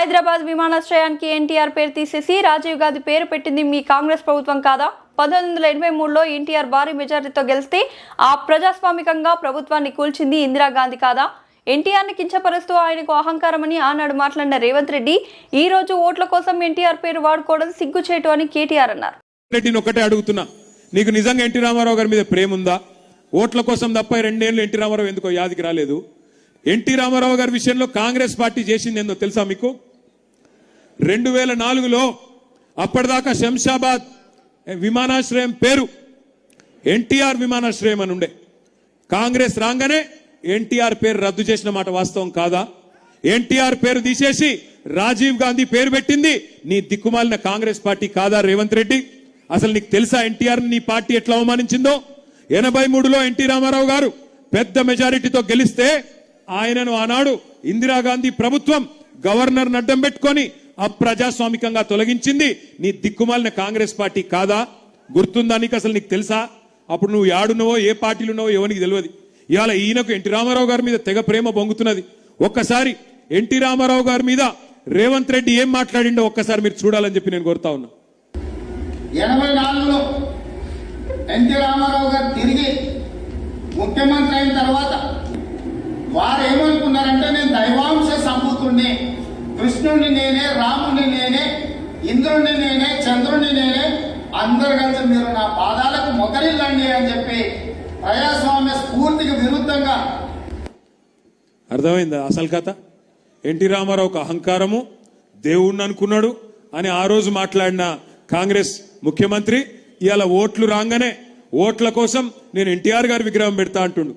హైదరాబాద్ విమానాశ్రయానికి ఎన్టీఆర్ పేరు తీసేసి రాజీవ్ గాంధీ పేరు పెట్టింది మీ కాంగ్రెస్ ప్రభుత్వం కాదా? పంతొమ్మిది వందల ఎనభై మూడులో ఎన్టీఆర్ భారీ మెజారిటీతో గెలిస్తే ఆ ప్రజాస్వామికంగా ప్రభుత్వాన్ని కూల్చింది ఇందిరాగాంధీ కాదా? ఎన్టీఆర్ని కించపరుస్తూ ఆయనకు అహంకారమని ఆనాడు మాట్లాడిన రేవంత్ రెడ్డి ఈ రోజు ఓట్ల కోసం ఎన్టీఆర్ పేరు వాడుకోవడం సిగ్గుచేటు అని కేటీఆర్ అన్నారు. రెడ్డిని ఒకటే అడుగుతున్నా నీకు నిజంగా ఎన్టీ రామారావు గారి మీద ప్రేమ ఉందా? ఓట్ల కోసం తప్ప రెండేళ్ళు ఎన్టీ రామారావు ఎందుకో యాదికి రాలేదు? ఎన్టీ రామారావు గారి విషయంలో కాంగ్రెస్ పార్టీ చేసింది ఏందో తెలుసా మీకు? రెండు వేల నాలుగులో అప్పటిదాకా శంషాబాద్ విమానాశ్రయం పేరు ఎన్టీఆర్ విమానాశ్రయం అని ఉండే. కాంగ్రెస్ రాగానే ఎన్టీఆర్ పేరు రద్దు చేసిన మాట వాస్తవం కాదా? ఎన్టీఆర్ పేరు తీసేసి రాజీవ్ గాంధీ పేరు పెట్టింది నీ దిక్కుమాలిన కాంగ్రెస్ పార్టీ కాదా రేవంత్ రెడ్డి? అసలు నీకు తెలుసా ఎన్టీఆర్ నీ పార్టీ ఎట్లా అవమానించిందో? ఎనభై మూడులో ఎన్టీ రామారావు గారు పెద్ద మెజారిటీతో గెలిస్తే ఆయనను ఆనాడు ఇందిరాగాంధీ ప్రభుత్వం గవర్నర్ అడ్డం పెట్టుకొని అప్రజాస్వామికంగా తొలగించింది. నీ దిక్కుమాలిన కాంగ్రెస్ పార్టీ కాదా? గుర్తుందా నీకు అసలు నీకు తెలుసా? అప్పుడు నువ్వు యాడున్నావో ఏ పార్టీలు ఉన్నావో ఎవరికి తెలియదు. ఇవాళ ఈయనకు ఎన్టీ రామారావు గారి మీద తెగ ప్రేమ పొంగుతున్నది ఒక్కసారి ఎన్టీ రామారావు గారి మీద రేవంత్ రెడ్డి ఏం మాట్లాడిండో ఒక్కసారి మీరు చూడాలని చెప్పి నేను కోరుతా ఉన్నా. ఎనభై నాలుగులో ఎన్టీ రామారావు గారు తిరిగి ముఖ్యమంత్రి అయిన తర్వాత వారు ఏమనుకున్నారంటే నేను దైవాంశ సంపుతుండే కృష్ణుడిని నేనే రాముడిని నేనే ఇంద్రుడిని నేనే చంద్రుడిని నేనే అందరు కలిసి మీరు నా పాదాలకు మొదలిల్లండి అని చెప్పి ప్రజాస్వామ్య స్ఫూర్తికి విరుద్ధంగా అర్థమైందా? అసలు కథ? ఎన్టీ రామారావు ఒక అహంకారము దేవుణ్ణి అనుకున్నాడు అని ఆ రోజు మాట్లాడిన కాంగ్రెస్ ముఖ్యమంత్రి ఇవాళ ఓట్లు రాగానే ఓట్ల కోసం నేను ఎన్టీఆర్ గారి విగ్రహం పెడతా అంటుండు.